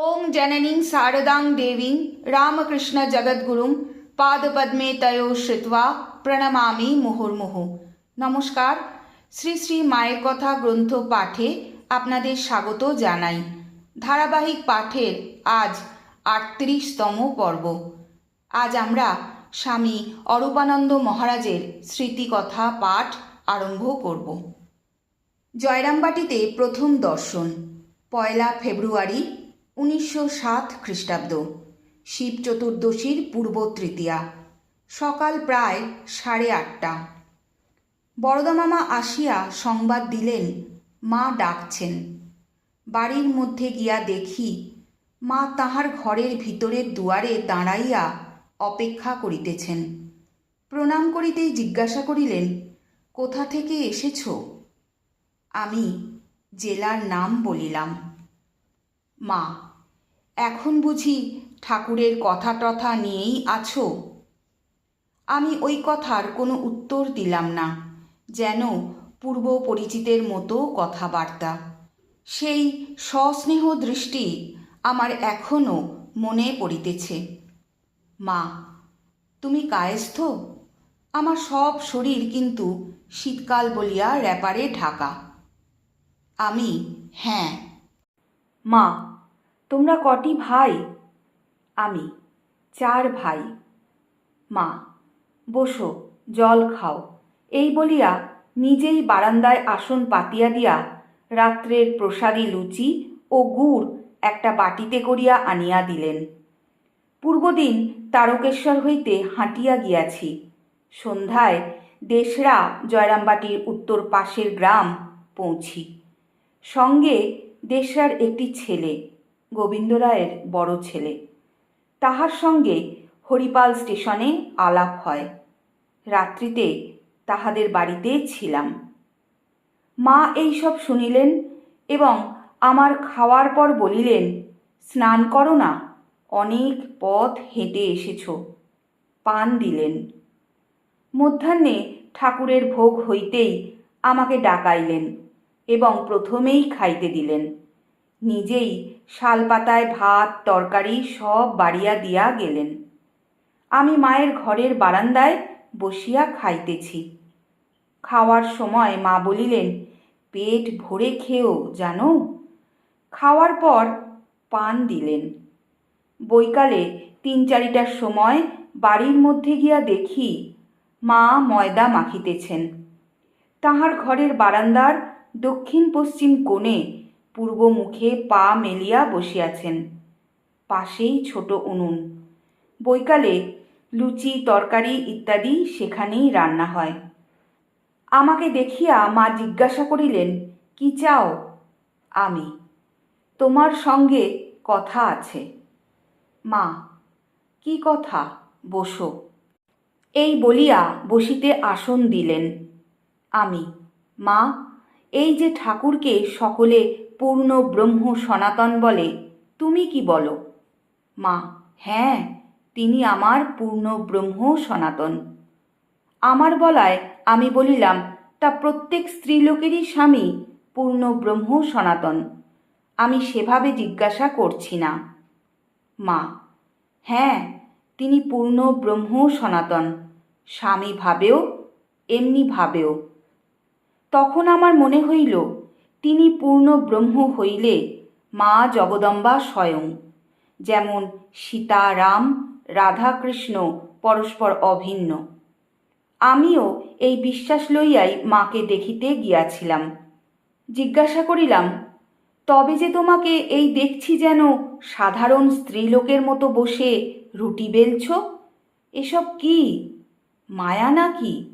ॐ जननीं शारदां देवीं রামকৃষ্ণ পাদপদ্মে তয়ো শ্রিত্বা প্রণমামি মুহুর্মুহু নমস্কার শ্রী শ্রী মায়ের কথা গ্রন্থ পাঠে আপনাদের স্বাগত জানাই ধারাবাহিক পাঠের আজ আটত্রিশতম পর্ব আজ আমরা স্বামী অরূপানন্দ মহারাজের স্মৃতিকথা পাঠ আরম্ভ করব জয়রামবাটিতে প্রথম দর্শন পয়লা ফেব্রুয়ারি উনিশশো সাত খ্রিস্টাব্দ, শিব চতুর্দশীর পূর্ব তৃতীয়া, সকাল প্রায় সাড়ে আটটা। বড়দা মামা আসিয়া সংবাদ দিলেন, মা ডাকছেন। বাড়ির মধ্যে গিয়া দেখি, মা তাহার ঘরের ভিতরের দুয়ারে দাঁড়াইয়া অপেক্ষা করিতেছেন। প্রণাম করিতেই জিজ্ঞাসা করিলেন, কোথা থেকে এসেছ? আমি জেলার নাম বলিলাম, মা এখন বুঝি ঠাকুরের কথা টথা নিয়েই আছো? আমি ওই কথার কোনো উত্তর দিলাম না, যেন পূর্ব পরিচিতের মতো কথাবার্তা। সেই সস্নেহ দৃষ্টি আমার এখনও মনে পড়িতেছে। মা, তুমি কায়েস্থ? আমার সব শরীর কিন্তু শীতকাল বলিয়া র্যাপারে ঢাকা। আমি হ্যাঁ। মা তোমরা কটি ভাই? আমি। চার ভাই। মা। বসো, জল খাও। এই বলিয়া নিজেই বারান্দায় আসন পাতিয়া দিয়া রাত্রের প্রসাদী লুচি ও গুড় একটা বাটিতে করিয়া আনিয়া দিলেন। পূর্বদিন তারকেশ্বর হইতে হাঁটিয়া গিয়াছি। সন্ধ্যায় দেশরা জয়রামবাটির উত্তর পাশের গ্রাম পৌঁছি। সঙ্গে দেশরার একটি ছেলে গোবিন্দ রায়ের বড় ছেলে। তাহার সঙ্গে হরিপাল স্টেশনে আলাপ হয়। রাত্রিতে তাহাদের বাড়িতে ছিলাম। মা এইসব শুনিলেন এবং আমার খাওয়ার পর বলিলেন, স্নান করো না, অনেক পথ হেঁটে এসেছ। পান দিলেন। মধ্যাহ্নে ঠাকুরের ভোগ হইতেই আমাকে ডাকাইলেন এবং প্রথমেই খাইতে দিলেন। নিজেই শালপাতায় ভাত, তরকারি সব বাড়িয়া দিয়া গেলেন। আমি মায়ের ঘরের বারান্দায় বসিয়া খাইতেছি। খাওয়ার সময় মা বলিলেন, পেট ভরে খেয়েও জানো? খাওয়ার পর পান দিলেন। বৈকালে তিন চারিটার সময় বাড়ির মধ্যে গিয়া দেখি মা ময়দা মাখিতেছেন। তাহার ঘরের বারান্দার দক্ষিণ পশ্চিম কোণে পূর্ব মুখে পা মেলিয়া বসিয়াছেন। পাশেই ছোট উনুন। বৈকালে লুচি, তরকারি ইত্যাদি সেখানেই রান্না হয়। আমাকে দেখিয়া মা জিজ্ঞাসা করিলেন, কি চাও? আমি, তোমার সঙ্গে কথা আছে। মা, কি কথা? বসো। এই বলিয়া বসিতে আসন দিলেন। আমি, মা এই যে ঠাকুরকে সকলে পূর্ণ ব্রহ্ম সনাতন বলে, তুমি কি বলো? মা হ্যাঁ তিনি আমার পূর্ণ ব্রহ্ম সনাতন। আমার বলায় আমি বলিলাম, তা প্রত্যেক স্ত্রীলোকেরই স্বামী পূর্ণ ব্রহ্ম সনাতন। আমি সেভাবে জিজ্ঞাসা করছি না। মা হ্যাঁ তিনি পূর্ণ ব্রহ্ম সনাতন। স্বামী ভাবেও এমনি ভাবেও তখন আমার মনে হইল, তিনি পূর্ণ ব্রহ্ম হইলে মা জগদম্বা স্বয়ং। যেমন সীতা রাম রাধাকৃষ্ণ পরস্পর অভিন্ন। আমিও এই বিশ্বাস লইয়াই মাকে দেখিতে গিয়াছিলাম। জিজ্ঞাসা করিলাম, তবে যে তোমাকে এই দেখছি যেন সাধারণ স্ত্রীলোকের মতো বসে রুটি বেলছ? এসব কি? মায়া নাকি?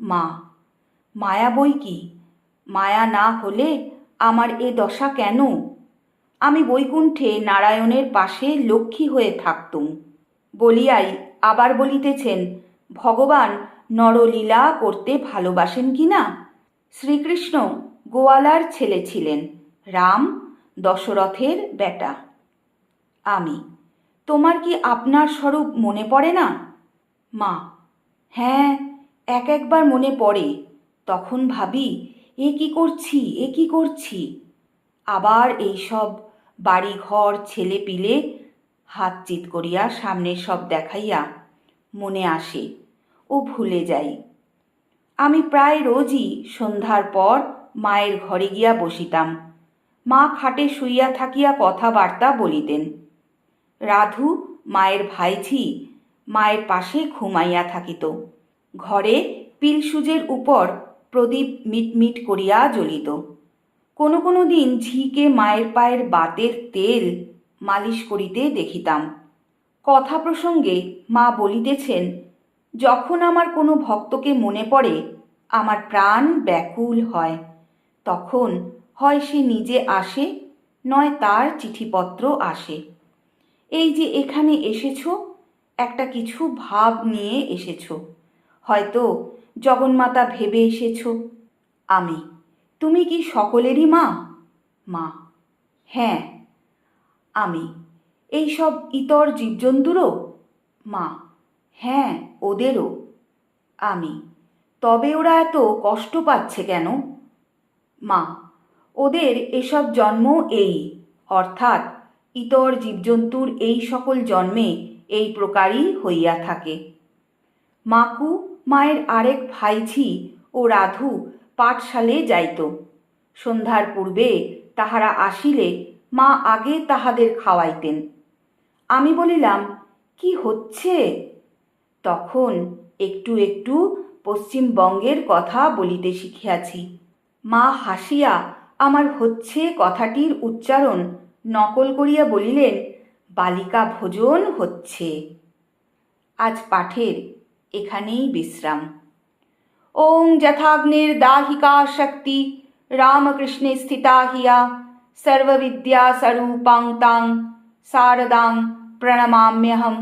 মা মায়া বই কি? মায়া না হলে আমার এ দশা কেন? আমি বৈকুণ্ঠে নারায়ণের পাশে লক্ষ্মী হয়ে থাকতুম। বলিয়াই আবার বলিতেছেন, ভগবান নরলীলা করতে ভালোবাসেন কি না? শ্রীকৃষ্ণ গোয়ালার ছেলে ছিলেন, রাম দশরথের বেটা। আমি, তোমার কি আপনার স্বরূপ মনে পড়ে না? মা হ্যাঁ এক একবার মনে পড়ে। তখন ভাবি, এ কি করছি, এ কি করছি? আবার এইসব বাড়ি ঘর ছেলে পিলে হাত চিত করিয়া সামনের সব দেখাইয়া মনে আসে, ও ভুলে যাই। আমি প্রায় রোজই সন্ধ্যার পর মায়ের ঘরে গিয়া বসিতাম। মা খাটে শুইয়া থাকিয়া কথাবার্তা বলিতেন। রাধু, মায়ের ভাইঝি, মায়ের পাশে ঘুমাইয়া থাকিত। ঘরে পিলসুজের উপর প্রদীপ মিটমিট করিয়া জ্বলিত। কোনো কোনো দিন ঝিকে মায়ের পায়ের বাতের তেল মালিশ করিতে দেখিতাম। কথা প্রসঙ্গে মা বলিতেছেন, যখন আমার কোনো ভক্তকে মনে পড়ে, আমার প্রাণ ব্যাকুল হয়। তখন হয় সে নিজে আসে, নয় তার চিঠিপত্র আসে। এই যে এখানে এসেছ, একটা কিছু ভাব নিয়ে এসেছ। হয়তো জগন্মাতা ভেবে এসেছ, আমি, তুমি কি সকলেরই মা? মা। হ্যাঁ। আমি, এই সব ইতর জীবজন্তুরও? মা। হ্যাঁ ওদেরও। আমি, তবে ওরা এত কষ্ট পাচ্ছে কেন? মা, ওদের এসব জন্ম এই, অর্থাৎ ইতর জীবজন্তুর এই সকল জন্মে এই প্রকারই হইয়া থাকে। মাকু মায়ের আরেক ভাইঝি ও রাধু পাঠশালে যাইত। সন্ধ্যার পূর্বে তাহারা আসিলে মা আগে তাহাদের খাওয়াইতেন। আমি বলিলাম, কি হচ্ছে? তখন একটু একটু পশ্চিমবঙ্গের কথা বলিতে শিখিয়াছি। মা হাসিয়া আমার হচ্ছে কথাটির উচ্চারণ নকল করিয়া বলিলেন, বালিকা ভোজন হচ্ছে। আজ পাঠের এখানেই বিশ্রাম ওং যথাগ্নির দাহিকা শক্তি রামকৃষ্ণে স্থিতা হিয়া সর্ববিদ্যা স্বরূপাং তাং শারদাং প্রণমাম্যহম